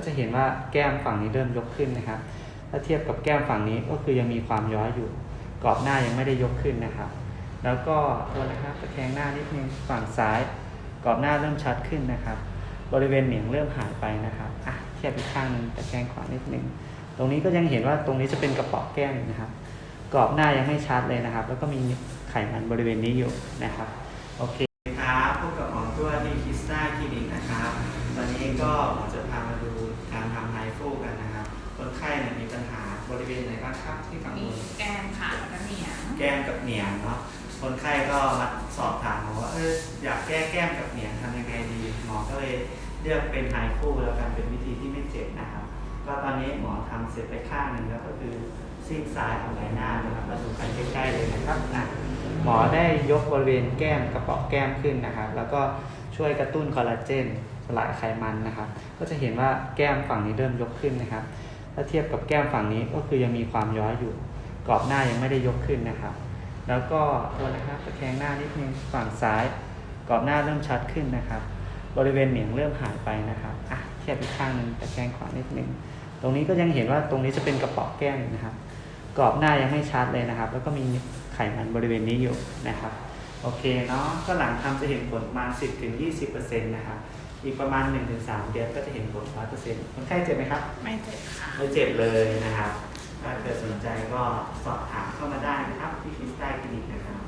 ก็จะเห็นว่าแก้มฝั่งนี้เริ่มยกขึ้นนะครับ ถ้าเทียบกับแก้มฝั่งนี้ก็คือยังมีความย้อยอยู่ กรอบหน้ายังไม่ได้ยกขึ้นนะครับ แล้วก็ตัวนะครับตะแคงหน้านิดนึงฝั่งซ้าย กรอบหน้าเริ่มชัดขึ้นนะครับ บริเวณเหนียงเริ่มหายไปนะครับอะเทียบอีกข้างนึงตะแคงขวานิดนึง ตรงนี้ก็ยังเห็นว่าตรงนี้จะเป็นกระป๋อแก้มนะครับ กรอบหน้ายังไม่ชัดเลยนะครับ แล้วก็มีไขมันบริเวณนี้อยู่นะครับ โอเคครับพบกับหมอตัวดีคิสตาคลินิกนะครับตอนนี้ก็หมอจะพา ริเวณไหนบ้างครับที่กังมีวลแก้มค่ะแล้วก็เหนียงแก้มกับเหนียงเนาะคนไข้ก็มาสอบถามหมอว่าเอออยากแก้แก้มกับเหนียงทำยังไงดีหมอก็เลยเลือกเป็นไฮฟูแล้วกันเป็นวิธีที่ไม่เจ็บนะครับ ก็ตอนนี้หมอทำเสร็จไปข้างหนึ่งแล้วก็คือซีกซ้ายของใบหน้านะครับเราดูกันใกล้ๆเลยนะครับอะหมอได้ยกบริเวณแก้มกระเป๋อแก้มขึ้นนะครับ แล้วก็ช่วยกระตุ้นคอลลาเจนสลายไขมันนะครับ ก็จะเห็นว่าแก้มฝั่งนี้เริ่มยกขึ้นนะครับ ถ้าเทียบกับแก้มฝั่งนี้ก็คือยังมีความย้อยอยู่ กรอบหน้ายังไม่ได้ยกขึ้นนะครับ แล้วก็ตัวนะครับตะแคงหน้านิดนึงฝั่งซ้าย กรอบหน้าเริ่มชัดขึ้นนะครับ บริเวณเหนียงเริ่มหายไปนะครับอะเทียบอีกข้างหนึ่งตะแคงขวานิดนึงตรงนี้ก็ยังเห็นว่าตรงนี้จะเป็นกระป๋อแก้มนะครับ กรอบหน้ายังไม่ชัดเลยนะครับ แล้วก็มีไขมันบริเวณนี้อยู่นะครับ โอเคเนาะก็หลังทำจะเห็นผลประมาณ 10-20%ถึง20%นะครับ อีกประมาณ 1-3 เดือนก็จะเห็นผล 100%คนไข้เจ็บไหมครับ ไม่เจ็บค่ะไม่เจ็บเลยนะครับ ถ้าเกิดสนใจก็สอบถามเข้ามาได้นะครับ ที่คริสตัลคลินิกนะครับ